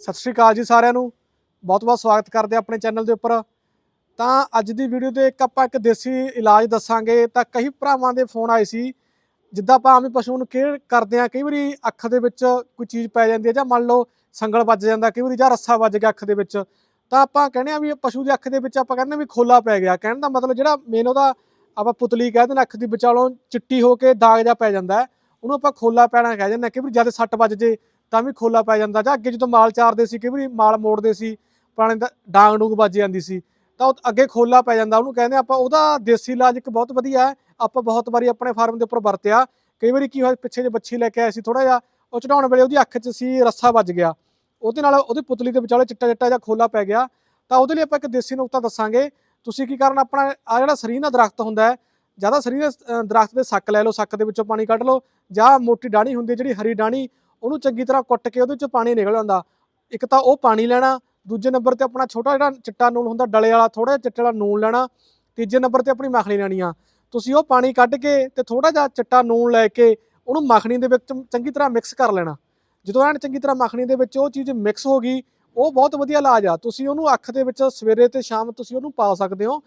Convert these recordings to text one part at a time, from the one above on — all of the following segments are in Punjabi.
ਸਤਿ ਸ਼੍ਰੀ ਅਕਾਲ ਜੀ ਸਾਰਿਆਂ ਨੂੰ। ਬਹੁਤ-ਬਹੁਤ ਸਵਾਗਤ ਕਰਦੇ ਆਪਣੇ ਚੈਨਲ ਦੇ ਉੱਪਰ। ਤਾਂ ਅੱਜ ਦੀ ਵੀਡੀਓ ਤੇ ਇੱਕ ਆਪਾਂ ਇੱਕ ਦੇਸੀ ਇਲਾਜ ਦੱਸਾਂਗੇ। ਤਾਂ ਕਈ ਭਰਾਵਾਂ ਦੇ ਫੋਨ ਆਏ ਸੀ। ਜਿੱਦਾਂ ਆਪਾਂ ਆਮ ਪਸ਼ੂ ਨੂੰ ਕੇਅਰ ਕਰਦੇ ਆ ਕਈ ਵਾਰੀ ਅੱਖ ਦੇ ਵਿੱਚ ਕੋਈ ਚੀਜ਼ ਪੈ ਜਾਂਦੀ ਹੈ ਜਾਂ ਮੰਨ ਲਓ ਸੰਗਲ ਵੱਜ ਜਾਂਦਾ, ਕਈ ਵਾਰੀ ਜਾਂ ਰੱਸਾ ਵੱਜ ਗਿਆ ਅੱਖ ਦੇ ਵਿੱਚ। ਤਾਂ ਆਪਾਂ ਕਹਿੰਦੇ ਆ ਵੀ ਪਸ਼ੂ ਦੀ ਅੱਖ ਦੇ ਵਿੱਚ ਆਪਾਂ ਕਹਿੰਦੇ ਵੀ ਖੋਲਾ ਪੈ ਗਿਆ। ਕਹਿਣ ਦਾ ਮਤਲਬ ਜਿਹੜਾ ਮੇਨ ਉਹਦਾ ਆਪਾਂ ਪੁਤਲੀ ਕਹਿ ਦਿੰਦੇ ਅੱਖ ਦੀ ਵਿਚਾਲੋਂ ਚਿੱਟੀ ਹੋ ਕੇ ਦਾਗ ਜਾ ਪੈ ਜਾਂਦਾ ਉਹਨੂੰ ਆਪਾਂ ਖੋਲਾ ਪੈਣਾ ਕਹਿ ਦਿੰਦੇ ਹਾਂ। ਕਈ ਵਾਰੀ ਜਦ ਸੱਟ ਵੱਜ ਜੇ ਤਾਂ ਵੀ ਖੋਲਾ ਪੈ ਜਾਂਦਾ ਜਾਂ ਅੱਗੇ ਜਦੋਂ ਮਾਲ ਚਾਰਦੇ ਸੀ ਕਈ ਵਾਰੀ ਮਾਲ ਮੋੜਦੇ ਸੀ ਪੁਰਾਣੇ ਦਾ ਡਾਂਗ ਡੂੰਗ ਵੱਜ ਜਾਂਦੀ ਸੀ ਤਾਂ ਉਹ ਅੱਗੇ ਖੋਲਾ ਪੈ ਜਾਂਦਾ ਉਹਨੂੰ ਕਹਿੰਦੇ ਆਪਾਂ ਉਹਦਾ ਦੇਸੀ ਇਲਾਜ ਇੱਕ ਬਹੁਤ ਵਧੀਆ ਹੈ ਆਪਾਂ ਬਹੁਤ ਵਾਰੀ ਆਪਣੇ ਫਾਰਮ ਦੇ ਉੱਪਰ ਵਰਤਿਆ ਕਈ ਵਾਰੀ ਕੀ ਹੋਇਆ ਪਿੱਛੇ ਜੇ ਬੱਚੀ ਲੈ ਕੇ ਆਏ ਸੀ ਥੋੜਾ ਜਿਹਾ ਉਹ ਚੜਾਉਣ ਵੇਲੇ ਉਹਦੀ ਅੱਖ 'ਚ ਸੀ ਰੱਸਾ ਵੱਜ ਗਿਆ ਉਹਦੇ ਨਾਲ ਉਹਦੀ ਪੁਤਲੀ ਦੇ ਵਿਚਾਲੇ ਚਿੱਟਾ ਚਿੱਟਾ ਜਿਹਾ ਖੋਲਾ ਪੈ ਗਿਆ ਤਾਂ ਉਹਦੇ ਲਈ ਆਪਾਂ ਇੱਕ ਦੇਸੀ ਨੁਕਤਾ ਦੱਸਾਂਗੇ ਤੁਸੀਂ ਕੀ ਕਰਨਾ ਆਪਣਾ ਆ ਜਿਹੜਾ ਸਰੀਰ ਦਾ ਦਰਖਤ ਹੁੰਦਾ ਹੈ ਜ਼ਿਆਦਾ ਸਰੀਰ ਦੇ ਅ, ਦਰਖਤ ਦੇ ਸੱਕ ਲੈ ਲਓ ਸੱਕ ਦੇ ਵਿੱਚੋਂ ਪਾਣੀ ਕੱਢ ਲਓ ਜਾਂ ਮੋਟੀ ਡਾਣੀ ਹੁੰਦੀ ਜਿਹੜੀ ਹਰੀ ਡਾਣੀ ਉਹਨੂੰ ਚੰਗੀ ਤਰ੍ਹਾਂ ਕੁੱਟ ਕੇ ਉਹਦੇ ਵਿੱਚੋਂ ਪਾਣੀ ਨਿਕਲ ਆਉਂਦਾ। ਇੱਕ ਤਾਂ ਉਹ ਪਾਣੀ ਲੈਣਾ, ਦੂਜੇ ਨੰਬਰ ਤੇ ਆਪਣਾ ਛੋਟਾ ਜਿਹੜਾ ਚਿੱਟਾ ਨੂਨ ਹੁੰਦਾ, ਡਲੇ ਵਾਲਾ ਥੋੜਾ ਜਿਹਾ ਚਿੱਟੇ ਵਾਲਾ ਨੂਨ ਲੈਣਾ, ਤੀਜੇ ਨੰਬਰ ਤੇ ਆਪਣੀ ਮੱਖਣੀ ਲੈਣੀ ਆ। ਤੁਸੀਂ ਉਹ ਪਾਣੀ ਕੱਢ ਕੇ ਤੇ ਥੋੜਾ ਜਿਹਾ ਚਿੱਟਾ ਨੂਨ ਲੈ ਕੇ ਉਹਨੂੰ ਮੱਖਣੀ ਦੇ ਵਿੱਚ ਚੰਗੀ ਤਰ੍ਹਾਂ ਮਿਕਸ ਕਰ ਲੈਣਾ। ਜਦੋਂ ਐਨ ਚੰਗੀ ਤਰ੍ਹਾਂ ਮੱਖਣੀ ਦੇ ਵਿੱਚ ਉਹ ਚੀਜ਼ ਮਿਕਸ ਹੋ ਗਈ, ਉਹ ਬਹੁਤ ਵਧੀਆ ਇਲਾਜ ਆ। ਤੁਸੀਂ ਉਹਨੂੰ ਅੱਖ ਦੇ ਵਿੱਚ ਸਵੇਰੇ ਤੇ ਸ਼ਾਮ ਤੁਸੀਂ ਉਹਨੂੰ ਪਾ ਸਕਦੇ ਹੋ।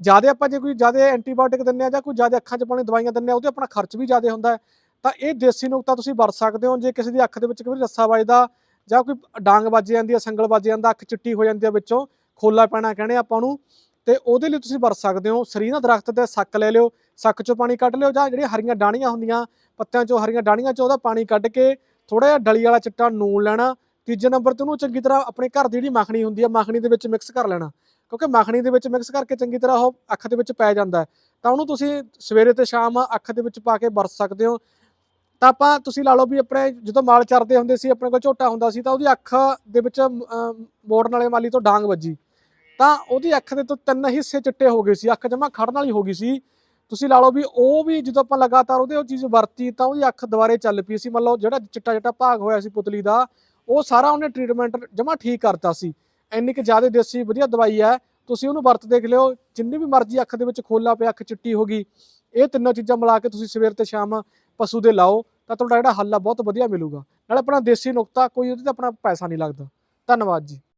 ਜ਼ਿਆਦਾ ਆਪਾਂ ਜੇ ਕੋਈ ਜ਼ਿਆਦਾ ਐਂਟੀਬਾਇਓਟਿਕ ਦਿੰਨੇ ਆ ਜਾਂ ਕੋਈ ਜ਼ਿਆਦਾ ਅੱਖਾਂ 'ਚ ਪਾਉਣੇ ਦਵਾਈਆਂ ਦਿੰਨੇ ਆ, ਉਹਦੇ ਆਪਣਾ ਖਰਚ ਵੀ ਜ਼ਿਆਦਾ ਹੁੰਦਾ ਤਾਂ ਇਹ ਦੇਸੀ ਨੁਕਤਾ ਤੁਸੀਂ ਵਰਤ ਸਕਦੇ ਹੋ, ਜੇ ਕਿਸੇ ਦੀ ਅੱਖ ਦੇ ਵਿੱਚ ਕੋਈ ਰੱਸਾ ਵੱਜਦਾ ਜਾਂ ਕੋਈ ਡਾਂਗ ਵੱਜ ਜਾਂਦੀ ਹੈ, ਸੰਗਲ ਵੱਜ ਜਾਂਦਾ, ਅੱਖ ਚਿੱਟੀ ਹੋ ਜਾਂਦੀ ਹੈ ਵਿੱਚੋਂ, ਖੋਲਾ ਪੈਣਾ ਕਹਿੰਦੇ ਆਪਾਂ ਉਹਨੂੰ, ਤੇ ਉਹਦੇ ਲਈ ਤੁਸੀਂ ਵਰਤ ਸਕਦੇ ਹੋ, ਸਰੀਰ ਦਾ ਦਰਖਤ ਤੇ ਸੱਕ ਲੈ ਲਿਓ, ਸੱਕ ਚੋਂ ਪਾਣੀ ਕੱਢ ਲਿਓ ਜਾਂ ਜਿਹੜੀਆਂ ਹਰੀਆਂ ਡਾਣੀਆਂ ਹੁੰਦੀਆਂ, ਪੱਤਿਆਂ ਚੋਂ ਹਰੀਆਂ ਡਾਣੀਆਂ ਚੋਂ ਉਹਦਾ ਪਾਣੀ ਕੱਢ ਕੇ ਥੋੜਾ ਜਿਹਾ ਡਲੀ ਵਾਲਾ ਚਿੱਟਾ ਨੂਨ ਲੈਣਾ, ਤੀਜੇ ਨੰਬਰ ਤੇ ਉਹਨੂੰ ਚੰਗੀ ਤਰ੍ਹਾਂ ਆਪਣੇ ਘਰ ਦੀ ਜਿਹੜੀ ਮੱਖਣੀ ਹੁੰਦੀ ਹੈ, ਮੱਖਣੀ ਦੇ ਵਿੱਚ ਮਿਕਸ ਕਰ ਲੈਣਾ, ਕਿਉਂਕਿ ਮੱਖਣੀ ਦੇ ਵਿੱਚ ਮਿਕਸ ਕਰਕੇ ਚੰਗੀ ਤਰ੍ਹਾਂ ਉਹ ਅੱਖ ਦੇ ਵਿੱਚ ਪੈ ਜਾਂਦਾ ਤਾਂ ਉਹਨੂੰ ਤੁਸੀਂ ਸਵੇਰੇ ਤੇ ਸ਼ਾਮ ਅੱਖ ਦੇ ਵਿੱਚ ਪਾ ਕੇ ਵਰਤ ਸਕਦੇ ਹੋ ਤਾਂ ਆਪਾਂ ਤੁਸੀਂ ਲਾ ਲਓ ਵੀ ਆਪਣੇ ਜਦੋਂ ਮਾਲ ਚਰਦੇ ਹੁੰਦੇ ਸੀ, ਆਪਣੇ ਕੋਲ ਝੋਟਾ ਹੁੰਦਾ ਸੀ ਤਾਂ ਉਹਦੀ ਅੱਖ ਦੇ ਵਿੱਚ ਮੋੜਨ ਵਾਲੇ ਮਾਲੀ ਤੋਂ ਡਾਂਗ ਵੱਜੀ। ਤਾਂ ਉਹਦੀ ਅੱਖ ਦੇ ਤੋਂ ਤਿੰਨ ਹਿੱਸੇ ਚਿੱਟੇ ਹੋ ਗਏ ਸੀ, ਅੱਖ ਜਮਾ ਖੜਨ ਵਾਲੀ ਹੋ ਗਈ ਸੀ। ਤੁਸੀਂ ਲਾ ਲਓ ਵੀ ਉਹ ਵੀ ਜਦੋਂ ਆਪਾਂ ਲਗਾਤਾਰ ਉਹਦੇ ਉਹ ਚੀਜ਼ ਵਰਤੀ ਤਾਂ ਉਹਦੀ ਅੱਖ ਦੁਬਾਰੇ ਚੱਲ ਪਈ ਸੀ। ਮਤਲਬ ਜਿਹੜਾ ਚਿੱਟਾ ਚਿੱਟਾ ਭਾਗ ਹੋਇਆ ਸੀ ਪੁਤਲੀ ਦਾ, ਉਹ ਸਾਰਾ ਉਹਨੇ ਟ੍ਰੀਟਮੈਂਟ ਜਮਾ ਠੀਕ ਕਰਤਾ ਸੀ। ਇੰਨੀ ਕਿ ਜ਼ਿਆਦਾ ਦੇਸੀ ਵਧੀਆ ਦਵਾਈ ਹੈ, ਤੁਸੀਂ ਉਹਨੂੰ ਵਰਤ ਦੇਖ ਲਿਓ, ਜਿੰਨੀ ਵੀ ਮਰਜ਼ੀ ਅੱਖ ਦੇ ਵਿੱਚ ਖੋਲਾ ਪਿਆ, ਅੱਖ ਚਿੱਟੀ ਹੋ ਗਈ। ਇਹ ਤਿੰਨੋਂ ਚੀਜ਼ਾਂ ਮਿਲਾ ਕੇ ਤੁਸੀਂ ਸਵੇਰ ਤੇ ਸ਼ਾਮ ਪਸ਼ੂ ਦੇ ਲਾਓ। ਤਾਂ ਤੁਹਾਡਾ ਜਿਹੜਾ ਹੱਲ ਆ, ਬਹੁਤ ਵਧੀਆ ਮਿਲੂਗਾ। ਨਾਲ ਆਪਣਾ ਦੇਸੀ ਨੁਕਤਾ, ਕੋਈ ਉਹਦੇ ਤੇ ਆਪਣਾ ਪੈਸਾ ਨਹੀਂ ਲੱਗਦਾ। ਧੰਨਵਾਦ ਜੀ।